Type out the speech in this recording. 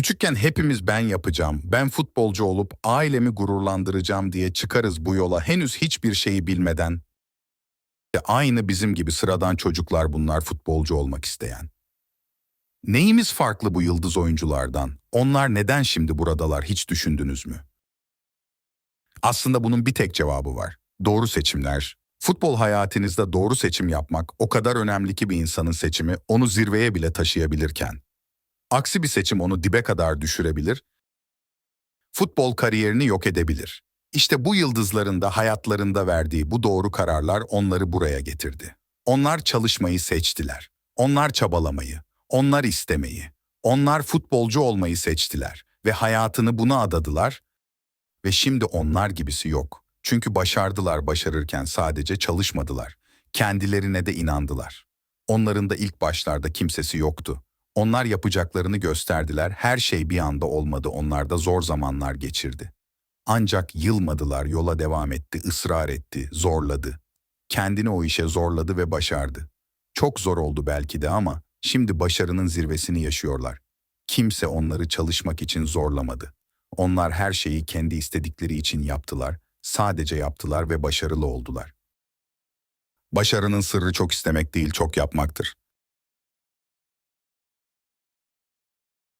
Küçükken hepimiz ben yapacağım, ben futbolcu olup ailemi gururlandıracağım diye çıkarız bu yola henüz hiçbir şeyi bilmeden. Ve aynı bizim gibi sıradan çocuklar bunlar futbolcu olmak isteyen. Neyimiz farklı bu yıldız oyunculardan? Onlar neden şimdi buradalar hiç düşündünüz mü? Aslında bunun bir tek cevabı var. Doğru seçimler. Futbol hayatınızda doğru seçim yapmak o kadar önemli ki bir insanın seçimi onu zirveye bile taşıyabilirken. Aksi bir seçim onu dibe kadar düşürebilir, futbol kariyerini yok edebilir. İşte bu yıldızların da hayatlarında verdiği bu doğru kararlar onları buraya getirdi. Onlar çalışmayı seçtiler. Onlar çabalamayı, onlar istemeyi, onlar futbolcu olmayı seçtiler ve hayatını buna adadılar ve şimdi onlar gibisi yok. Çünkü başardılar başarırken sadece çalışmadılar. Kendilerine de inandılar. Onların da ilk başlarda kimsesi yoktu. Onlar yapacaklarını gösterdiler, her şey bir anda olmadı, onlar da zor zamanlar geçirdi. Ancak yılmadılar, yola devam etti, ısrar etti, zorladı. Kendini o işe zorladı ve başardı. Çok zor oldu belki de ama şimdi başarının zirvesini yaşıyorlar. Kimse onları çalışmak için zorlamadı. Onlar her şeyi kendi istedikleri için yaptılar, sadece yaptılar ve başarılı oldular. Başarının sırrı çok istemek değil, çok yapmaktır.